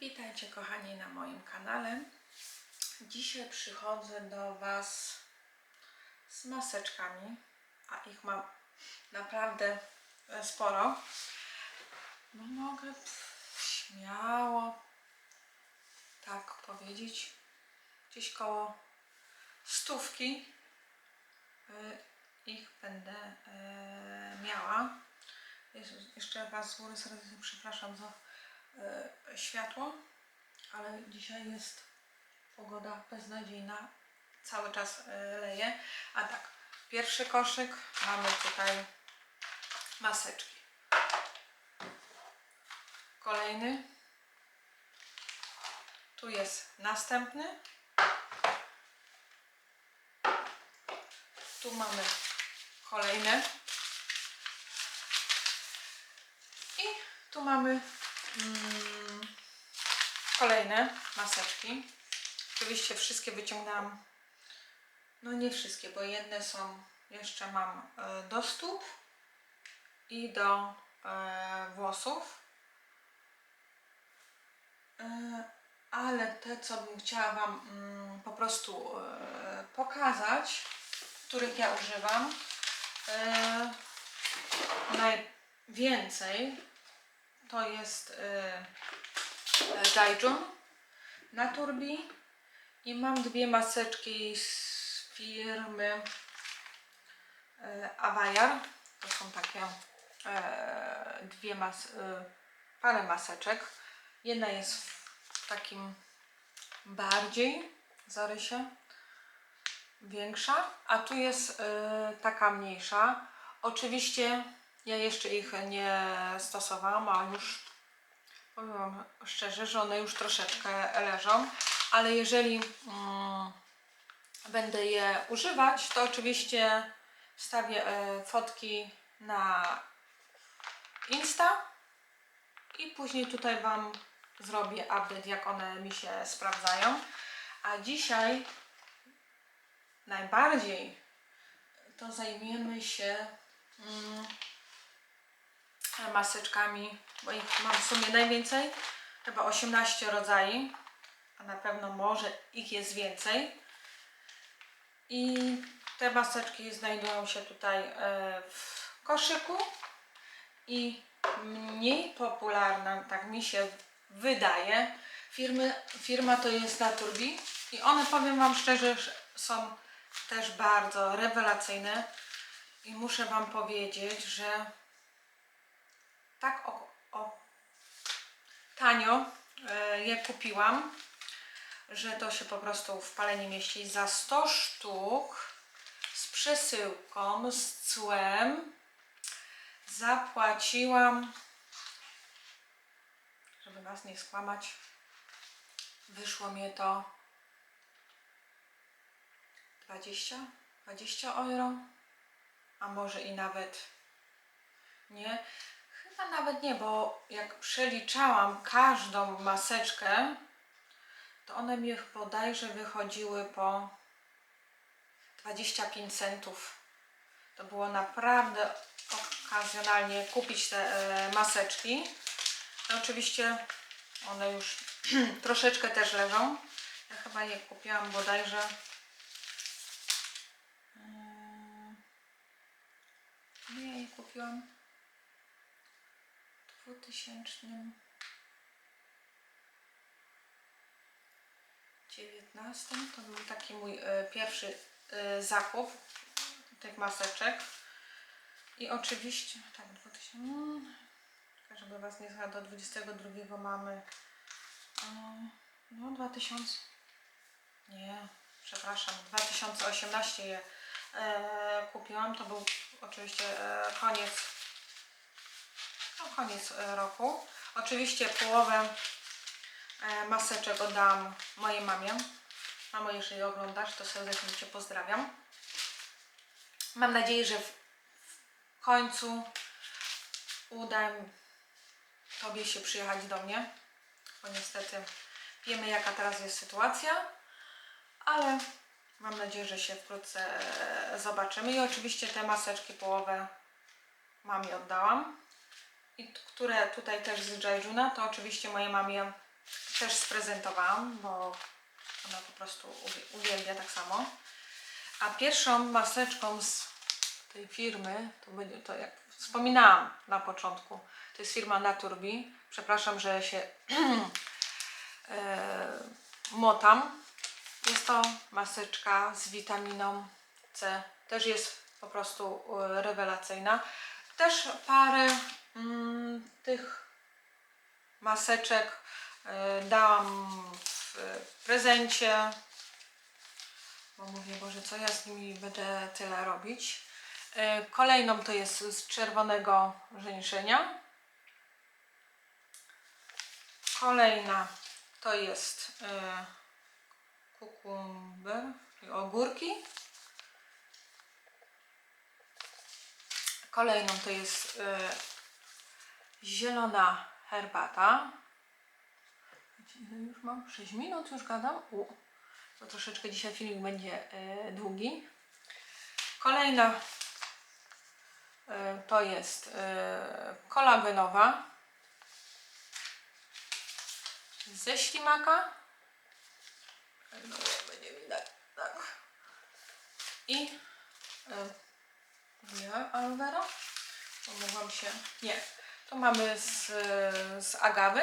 Witajcie kochani na moim kanale. Dzisiaj przychodzę do Was z maseczkami, a ich mam naprawdę sporo. No mogę śmiało tak powiedzieć, gdzieś koło stówki y, ich będę e, miała. Jeszcze Was z góry serdecznie przepraszam za światło, ale dzisiaj jest pogoda beznadziejna, cały czas e, leje. A tak, pierwszy koszyk mamy tutaj maseczki. Kolejny. Tu jest następny. Tu mamy kolejne. I tu mamy kolejne maseczki. Oczywiście wszystkie wyciągnęłam. No nie wszystkie, bo jedne są, jeszcze mam e, do stóp i do e, włosów. E, ale te, co bym chciała Wam mm, po prostu pokazać, których ja używam, najwięcej to jest e, Daijun Naturbi i mam dwie maseczki z firmy e, Avayar. To są takie dwie mas parę maseczek. Jedna jest w takim bardziej zarysie większa, a tu jest taka mniejsza. Oczywiście ja jeszcze ich nie stosowałam, a już powiem szczerze, że one już troszeczkę leżą, ale jeżeli mm, będę je używać, to oczywiście wstawię e, fotki na Insta i później tutaj Wam zrobię update, jak one mi się sprawdzają. A dzisiaj najbardziej to zajmiemy się mm, maseczkami, bo ich mam w sumie najwięcej, chyba 18 rodzajów, a na pewno może ich jest więcej. I te maseczki znajdują się tutaj e, w koszyku i mniej popularna, tak mi się wydaje, firmy, firma to jest Naturbi i one powiem Wam szczerze, są też bardzo rewelacyjne i muszę Wam powiedzieć, że tak o, o. Tanio e, je kupiłam, że to się po prostu w palenie mieści za 100 sztuk z przesyłką, z cłem. Zapłaciłam żeby Was nie skłamać wyszło mi to 20 20 euro a może i nawet nie Chyba nawet nie, bo jak przeliczałam każdą maseczkę, to one mi bodajże wychodziły po 25 centów. To było naprawdę okazjonalnie kupić te e, maseczki. No oczywiście one już troszeczkę też leżą. Ja chyba je kupiłam bodajże mm, nie, ja kupiłam 2019 to był taki mój e, pierwszy e, zakup tych maseczek. I oczywiście, tak, 2000, mm, tak, żeby Was nie zgadła, do 22 mamy, e, no 2000, nie, przepraszam, 2018 je e, kupiłam, to był oczywiście e, koniec no, koniec e, roku. Oczywiście połowę e, maseczek oddałam mojej mamie. Mamo, jeżeli oglądasz, to serdecznie Cię pozdrawiam. Mam nadzieję, że w, w końcu uda Tobie się przyjechać do mnie, bo niestety wiemy, jaka teraz jest sytuacja, ale mam nadzieję, że się wkrótce e, zobaczymy. I oczywiście te maseczki połowę mamie oddałam które tutaj też z Jaijuna, to oczywiście mojej mamie też sprezentowałam, bo ona po prostu uwie- uwielbia tak samo. A pierwszą maseczką z tej firmy, to będzie to jak wspominałam na początku, to jest firma Naturbi. Przepraszam, że się e, motam. Jest to maseczka z witaminą C. Też jest po prostu e, rewelacyjna. Też parę mm, tych maseczek e, dałam w prezencie. Bo mówię, Boże, co ja z nimi będę tyle robić. E, Kolejną to jest z czerwonego żeńszenia. Kolejna to jest e, kukumber, ogórki. Kolejną to jest zielona herbata. Ile już mam? 6 minut już gadam. U, to troszeczkę dzisiaj filmik będzie e, długi. Kolejna e, to jest e, kolagenowa ze ślimaka. No, będzie widać, tak. I nie, aloe vera? To mogłam się... Nie. To mamy z, z agawy.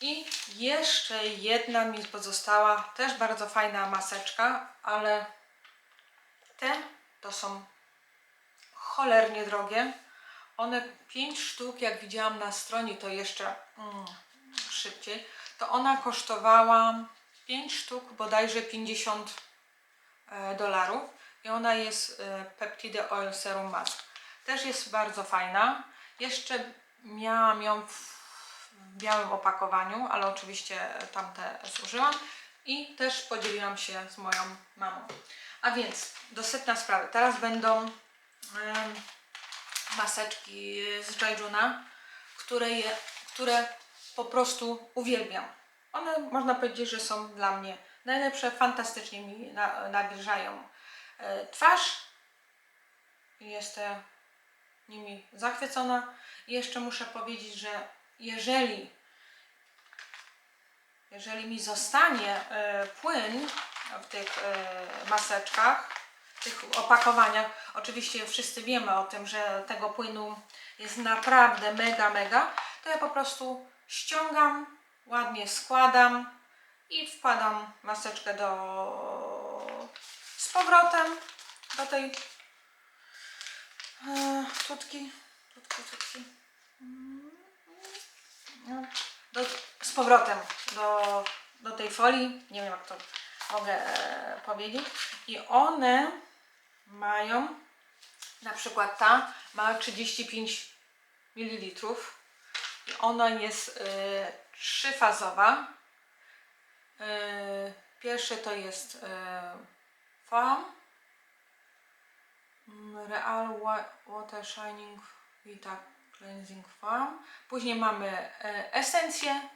I jeszcze jedna mi pozostała, też bardzo fajna maseczka, ale te to są cholernie drogie. One 5 sztuk, jak widziałam na stronie, to jeszcze mm, szybciej. To ona kosztowała 5 sztuk, bodajże 50 e, dolarów. I ona jest e, Peptide Oil Serum Mask. Też jest bardzo fajna. Jeszcze miałam ją w, białym opakowaniu, ale oczywiście tamte zużyłam. I też podzieliłam się z moją mamą. A więc do sedna sprawy. Teraz będą maseczki z Jaijuna, które, je, które po prostu uwielbiam. One można powiedzieć, że są dla mnie najlepsze, fantastycznie mi na, e, twarz. Jestem nimi zachwycona. I jeszcze muszę powiedzieć, że jeżeli jeżeli mi zostanie e, płyn w tych e, maseczkach, w tych opakowaniach, oczywiście wszyscy wiemy o tym, że tego płynu jest naprawdę mega, mega, to ja po prostu ściągam, ładnie składam i wkładam maseczkę do z powrotem do tej e, tutki, tutki, tutki. Mm, no, do, z powrotem do, do tej folii. Nie wiem, jak to mogę e, powiedzieć. I one mają, na przykład ta ma 35 ml. I ona jest e, trzyfazowa. E, pierwsze to jest e, foam. Real Wa- Water Shining Vita Cleansing Foam. Później mamy e, esencję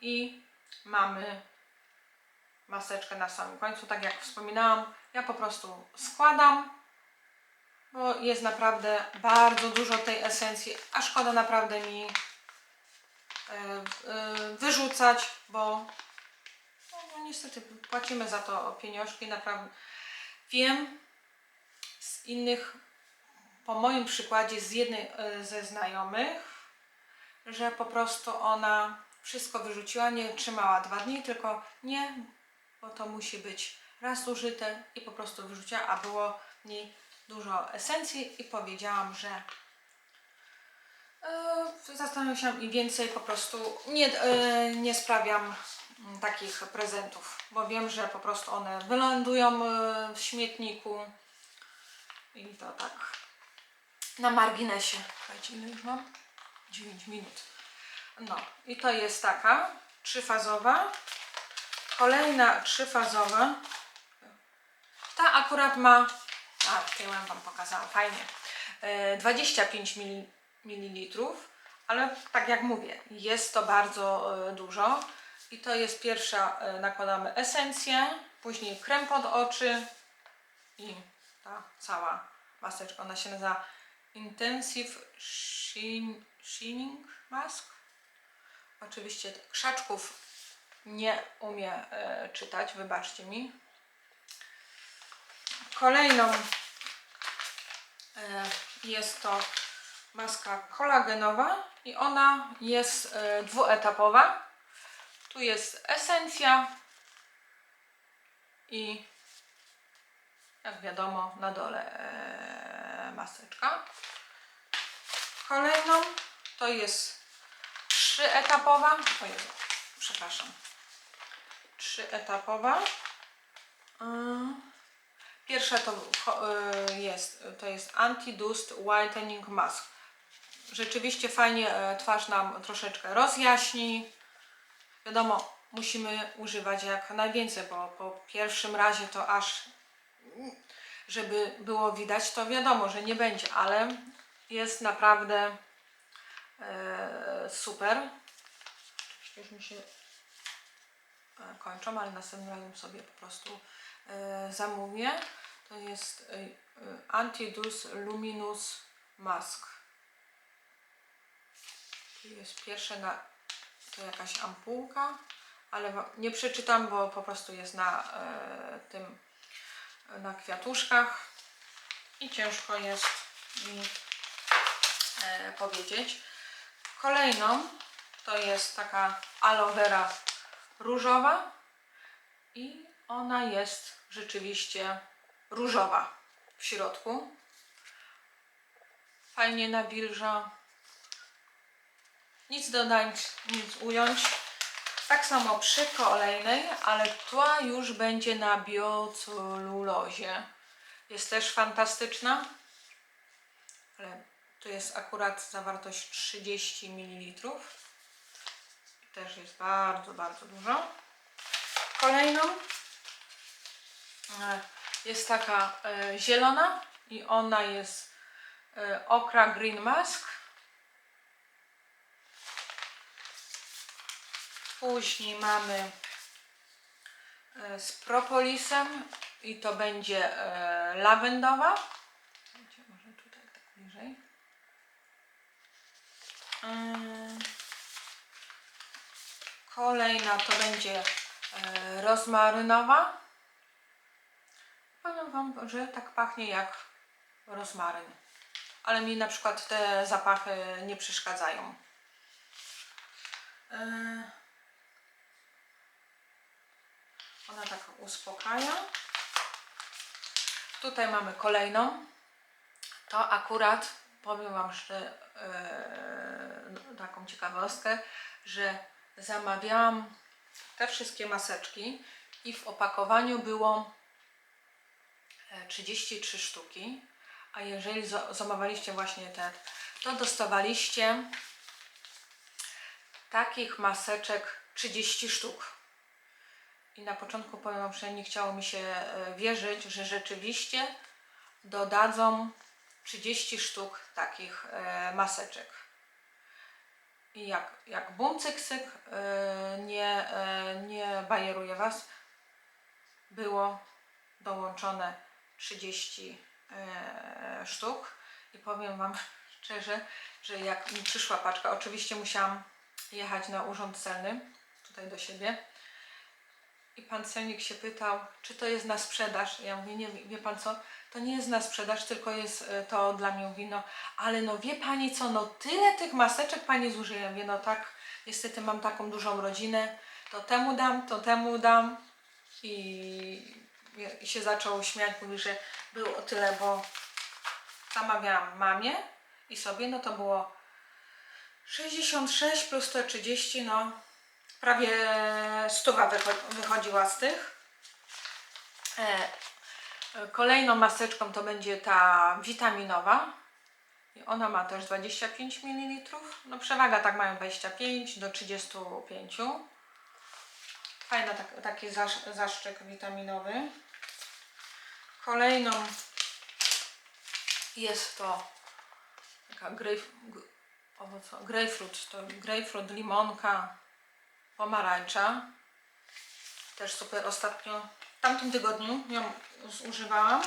i mamy maseczkę na samym końcu. Tak jak wspominałam, ja po prostu składam, bo jest naprawdę bardzo dużo tej esencji, a szkoda naprawdę mi e, e, wyrzucać, bo no, no niestety płacimy za to pieniążki, naprawdę wiem z innych, po moim przykładzie z jednej e, ze znajomych, że po prostu ona wszystko wyrzuciła, nie trzymała dwa dni, tylko nie, bo to musi być raz użyte i po prostu wyrzuciła, a było w niej dużo esencji i powiedziałam, że e, zastanawiam się i więcej po prostu nie, e, nie sprawiam mm, takich prezentów, bo wiem, że po prostu one wylądują w śmietniku i to tak na marginesie. Słuchajcie, ile już mam? 9 minut. No i to jest taka trzyfazowa. Kolejna trzyfazowa. Ta akurat ma, a tyłem Wam pokazałam, fajnie, e, 25 mil, ml, ale tak jak mówię, jest to bardzo e, dużo. I to jest pierwsza, e, nakładamy esencję, później krem pod oczy i ta cała maseczka. Ona się nazywa Intensive Sheen, Mask. Oczywiście krzaczków nie umie e, czytać, wybaczcie mi. Kolejną e, jest to maska kolagenowa i ona jest e, dwuetapowa. Tu jest esencja i jak wiadomo na dole e, maseczka. Kolejną to jest trzyetapowa. O Jezu, przepraszam. Trzyetapowa. Ym, Pierwsza to y, jest, to jest Anti-Dust Whitening Mask. Rzeczywiście fajnie e, twarz nam troszeczkę rozjaśni. Wiadomo, musimy używać jak najwięcej, bo po pierwszym razie to aż żeby było widać, to wiadomo, że nie będzie, ale jest naprawdę e, super. Już mi się e, kończą, ale następnym razem sobie po prostu e, zamówię. To jest e, e, Antidus Luminous Mask. Tu jest pierwsze na to jakaś ampułka, ale nie przeczytam, bo po prostu jest na tym na kwiatuszkach i ciężko jest mi e, powiedzieć. Kolejną to jest taka aloe vera różowa i ona jest rzeczywiście różowa w środku. Fajnie nawilża. Nic dodać, nic ująć. Tak samo przy kolejnej, ale ta już będzie na biocelulozie. Jest też fantastyczna, ale tu jest akurat zawartość 30 ml. Też jest bardzo, bardzo dużo. Kolejną e, jest taka e, zielona i ona jest e, Okra Green Mask. Później mamy e, z propolisem i to będzie e, lawendowa. Może tutaj tak bliżej. Mm. Kolejna to będzie e, rozmarynowa. Powiem Wam, że tak pachnie jak rozmaryn. Ale mi na przykład te zapachy nie przeszkadzają. E, Ona tak uspokaja. Tutaj mamy kolejną. To akurat powiem Wam, że e, taką ciekawostkę, że zamawiałam te wszystkie maseczki i w opakowaniu było e, 33 sztuki. A jeżeli za- zamawialiście właśnie te, to dostawaliście takich maseczek 30 sztuk. I na początku powiem Wam, że nie chciało mi się e, wierzyć, że rzeczywiście dodadzą 30 sztuk takich e, maseczek. I jak, jak bum cyk cyk, e, nie, nie bajeruję Was, było dołączone 30 e, sztuk i powiem Wam szczerze, że jak mi przyszła paczka, oczywiście musiałam jechać na urząd celny, tutaj do siebie, i pan celnik się pytał, czy to jest na sprzedaż. Ja mówię, nie, wie pan co, to nie jest na sprzedaż, tylko jest e, to dla mnie. Mówi, no, ale no wie pani co, no tyle tych maseczek pani zużyje. Ja no tak, niestety mam taką dużą rodzinę, to temu dam, to temu dam. I, i się zaczął śmiać, mówi, że było tyle, bo zamawiałam mamie i sobie, no to było 66 plus 130, no prawie stuwa wycho- wychodziła z tych. E, kolejną maseczką to będzie ta witaminowa. I ona ma też 25 ml. No przewaga tak mają 25 do 35. Fajny tak, taki zasz, zaszczyk witaminowy. Kolejną jest to taka grejf, owoco, grejpfrut, to limonka, pomarańcza. Też super ostatnio, w tamtym tygodniu ją zużywałam,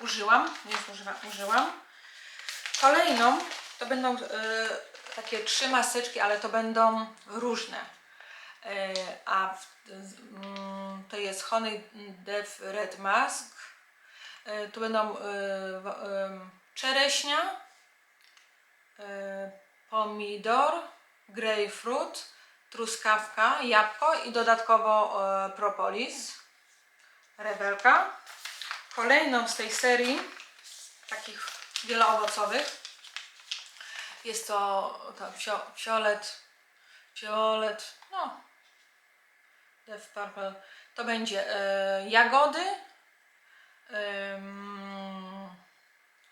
użyłam, nie zużywa, użyłam. Kolejną To będą e, takie trzy maseczki, ale to będą różne. E, a w, mm, to jest Honey Death Red Mask. E, tu będą wa- em, czereśnia, e, pomidor, grapefruit, truskawka, jabłko i dodatkowo e, propolis, rewelka. Kolejną z tej serii takich wieloowocowych jest to, to fio, fiolet, fiolet, no, Death Purple. To będzie e, jagody,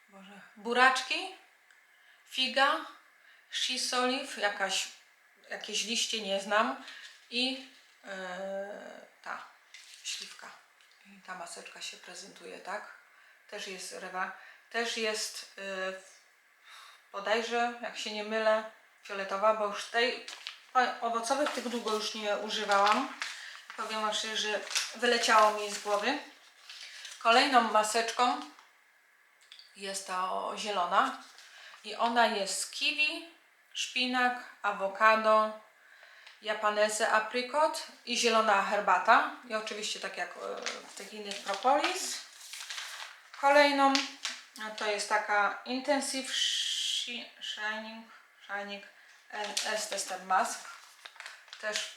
Boże, buraczki, figa, she's olive, jakaś, jakieś liście nie znam i e, ta śliwka. I ta maseczka się prezentuje, tak? Też jest rewa, też jest e, bodajże, jak się nie mylę, fioletowa, bo już tej owocowych tych długo już nie używałam. Powiem wam szczerze, że wyleciało mi z głowy. Kolejną maseczką jest ta zielona i ona jest z kiwi, szpinak, awokado, japanese aprikot i zielona herbata i oczywiście tak jak e, w tych innych propolis. Kolejną to jest taka Intensive Shi- Shining, shining S Tester Mask. Też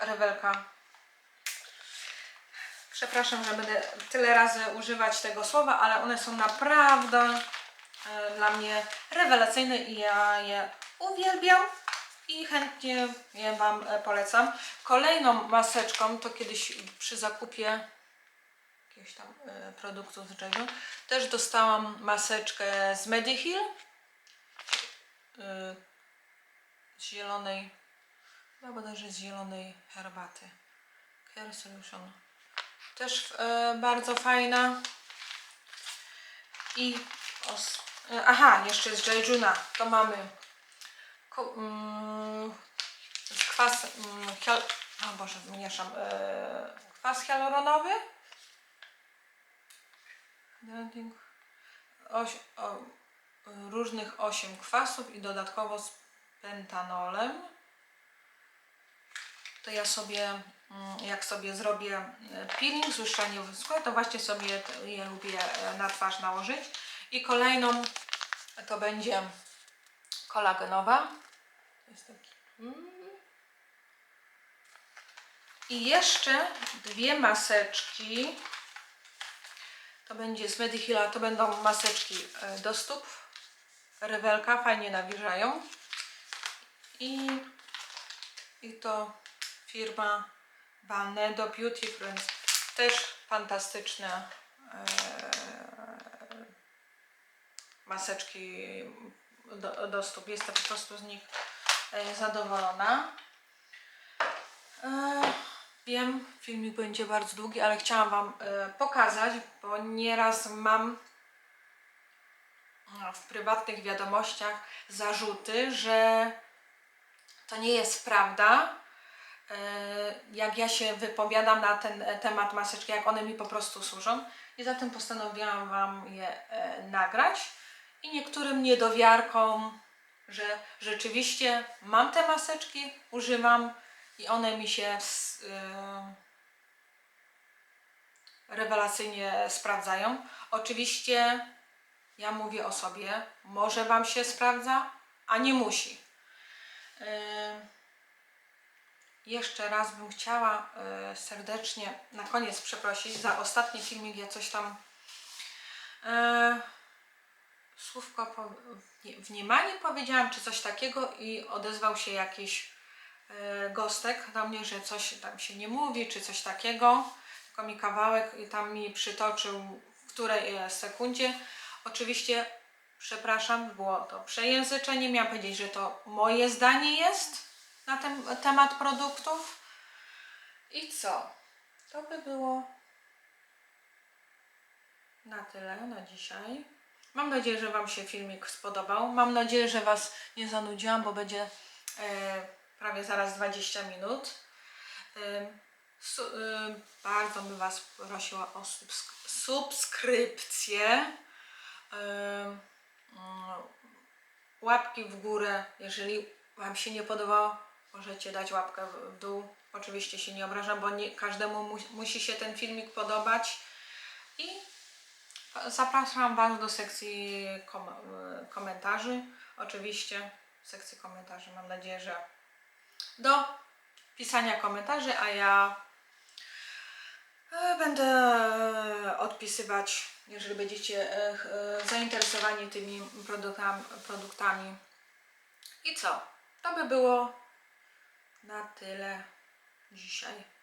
rewelka. Przepraszam, że będę tyle razy używać tego słowa, ale one są naprawdę e, dla mnie rewelacyjne i ja je uwielbiam i chętnie je Wam e, polecam. Kolejną maseczką to kiedyś przy zakupie jakiegoś tam e, produktu z Jegu. Też dostałam maseczkę z Mediheal e, z zielonej, chyba bodajże z zielonej herbaty. Care Solution. Też e, bardzo fajna. I os, e, aha, jeszcze z Jejuna to mamy mm, kwas, mm, o Boże, mieszam, e, kwas hialuronowy. Oś, o, różnych 8 kwasów i dodatkowo z pentanolem. To ja sobie, mm, jak sobie zrobię e, peeling, złuszczanie wyschłe, to właśnie sobie je lubię e, na twarz nałożyć. I kolejną to będzie kolagenowa. Jest taki. mm. I jeszcze dwie maseczki. To będzie z Medihila, to będą maseczki e, do stóp. Rewelka, fajnie nawilżają. I, I to firma Banedo Beauty Friends. Też fantastyczne e, maseczki do, do stóp. Jestem po prostu z nich e, zadowolona. E, Wiem, filmik będzie bardzo długi, ale chciałam Wam e, pokazać, bo nieraz mam e, w prywatnych wiadomościach zarzuty, że to nie jest prawda. Jak ja się wypowiadam na ten temat maseczki, jak one mi po prostu służą. I zatem postanowiłam Wam je nagrać. I niektórym niedowiarkom, że rzeczywiście mam te maseczki, używam i one mi się s- y, rewelacyjnie sprawdzają. Oczywiście ja mówię o sobie, może Wam się sprawdza, a nie musi. Y, jeszcze raz bym chciała y, serdecznie na koniec przeprosić za ostatni filmik. Ja coś tam y, słówko po, nie, wniemanie powiedziałam, czy coś takiego i odezwał się jakiś e, gostek do mnie, że coś tam się nie mówi, czy coś takiego. Tylko mi kawałek i tam mi przytoczył w której e, sekundzie. Oczywiście, przepraszam, było to przejęzyczenie. Miałam powiedzieć, że to moje zdanie jest na ten temat produktów. I co? To by było na tyle na dzisiaj. Mam nadzieję, że Wam się filmik spodobał. Mam nadzieję, że Was nie zanudziłam, bo będzie e, prawie zaraz 20 minut. E, su, e, bardzo bym Was prosiła o subsk- subskrypcję. Mm, łapki w górę. Jeżeli Wam się nie podobało, możecie dać łapkę w w dół. Oczywiście się nie obrażam, bo nie każdemu mu, musi się ten filmik podobać. I zapraszam Was do sekcji kom komentarzy. Oczywiście sekcji komentarzy. Mam nadzieję, że do pisania komentarzy, a ja e, będę odpisywać, jeżeli będziecie e, e, zainteresowani tymi produktami, produktami. I co? To by było na tyle dzisiaj.